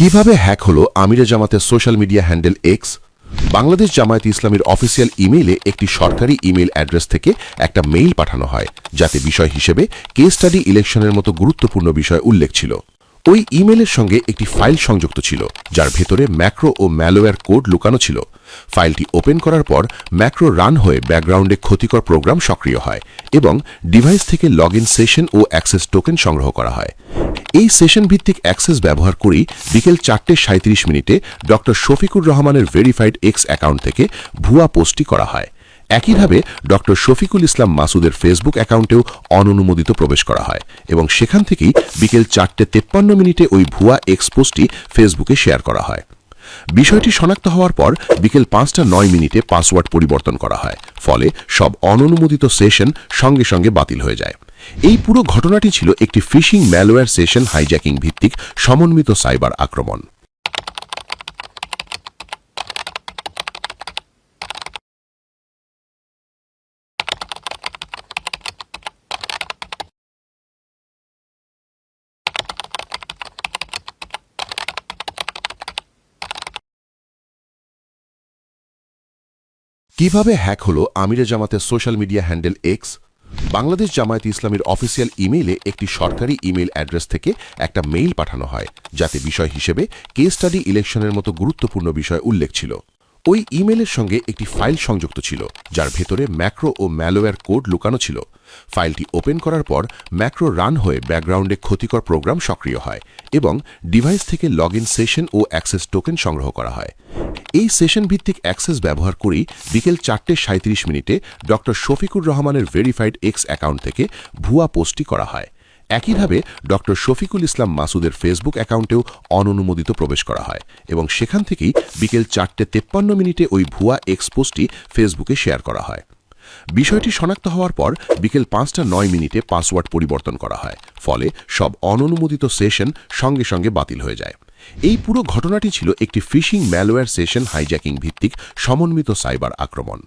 কীভাবে হ্যাক হলো আমিরে জামাতের social media handle X Bangladesh Jamaat ইসলামীর অফিসিয়াল ইমেইলে একটি সরকারি ইমেইল অ্যাড্রেস থেকে একটা মেইল পাঠানো হয়, যাতে বিষয় হিসেবে কেস স্টাডি ইলেকশনের মতো গুরুত্বপূর্ণ বিষয় উল্লেখ ছিল। ওই ইমেলের সঙ্গে একটি ফাইল সংযুক্ত ছিল, যার ভেতরে ম্যাক্রো ও ম্যালোয়ার কোড লুকানো ছিল। ফাইলটি ওপেন করার পর ম্যাক্রো রান হয়ে ব্যাকগ্রাউন্ডে ক্ষতিকর প্রোগ্রাম সক্রিয় হয় এবং ডিভাইস থেকে লগ সেশন ও অ্যাক্সেস টোকেন সংগ্রহ করা হয়। এই সেশন ভিত্তিক অ্যাক্সেস ব্যবহার করেই বিকেল চারটে সাঁত্রিশ মিনিটে ডক্টর শফিকুর রহমানের ভেরিফাইড এক্স অ্যাকাউন্ট থেকে ভুয়া পোস্টটি করা হয়। একইভাবে ডক্টর শফিকুল ইসলাম মাসুদের ফেসবুক অ্যাকাউন্টেও অননুমোদিত প্রবেশ করা হয় এবং সেখান থেকেই বিকেল চারটে তেপ্পান্ন মিনিটে ওই ভুয়া এক্স পোস্টটি ফেসবুকে শেয়ার করা হয়। বিষয়টি শনাক্ত হওয়ার পর বিকেল পাঁচটা নয় মিনিটে পাসওয়ার্ড পরিবর্তন করা হয়, ফলে সব অননুমোদিত সেশন সঙ্গে সঙ্গে বাতিল হয়ে যায়। এই পুরো ঘটনাটি ছিল একটি ফিশিং ম্যালওয়্যার সেশন হাইজ্যাকিং ভিত্তিক সমন্বিত সাইবার আক্রমণ। কীভাবে হ্যাক হলো আমিরে জামাতের social media handle X Bangladesh Jamaat ইসলামীর অফিসিয়াল ইমেইলে একটি সরকারি ইমেইল অ্যাড্রেস থেকে একটা মেইল পাঠানো হয়, যাতে বিষয় হিসেবে কেস স্টাডি ইলেকশনের মতো গুরুত্বপূর্ণ বিষয় উল্লেখ ছিল। ওই ইমেলের সঙ্গে একটি ফাইল সংযুক্ত ছিল, যার ভেতরে ম্যাক্রো ও ম্যালোয়ার কোড লুকানো ছিল। ফাইলটি ওপেন করার পর ম্যাক্রো রান হয়ে ব্যাকগ্রাউন্ডে ক্ষতিকর প্রোগ্রাম সক্রিয় হয় এবং ডিভাইস থেকে লগ সেশন ও অ্যাক্সেস টোকেন সংগ্রহ করা হয়। এই সেশন ভিত্তিক অ্যাক্সেস ব্যবহার করেই বিকেল চারটে সাঁত্রিশ মিনিটে ডক্টর শফিকুর রহমানের ভেরিফাইড এক্স অ্যাকাউন্ট থেকে ভুয়া পোস্টটি করা হয়। একইভাবে ডক্টর শফিকুল ইসলাম মাসুদের ফেসবুক অ্যাকাউন্টেও অননুমোদিত প্রবেশ করা হয় এবং সেখান থেকেই বিকেল চারটে তেপ্পান্ন মিনিটে ওই ভুয়া এক্সপোজটি ফেসবুকে শেয়ার করা হয়। বিষয়টি শনাক্ত হওয়ার পর বিকেল পাঁচটা নয় মিনিটে পাসওয়ার্ড পরিবর্তন করা হয়। ফলে সব অননুমোদিত সেশন সঙ্গে সঙ্গে বাতিল হয়ে যায়। এই পুরো ঘটনাটি ছিল একটি ফিশিং ম্যালওয়্যার সেশন হাইজ্যাকিং ভিত্তিক সমন্বিত সাইবার আক্রমণ।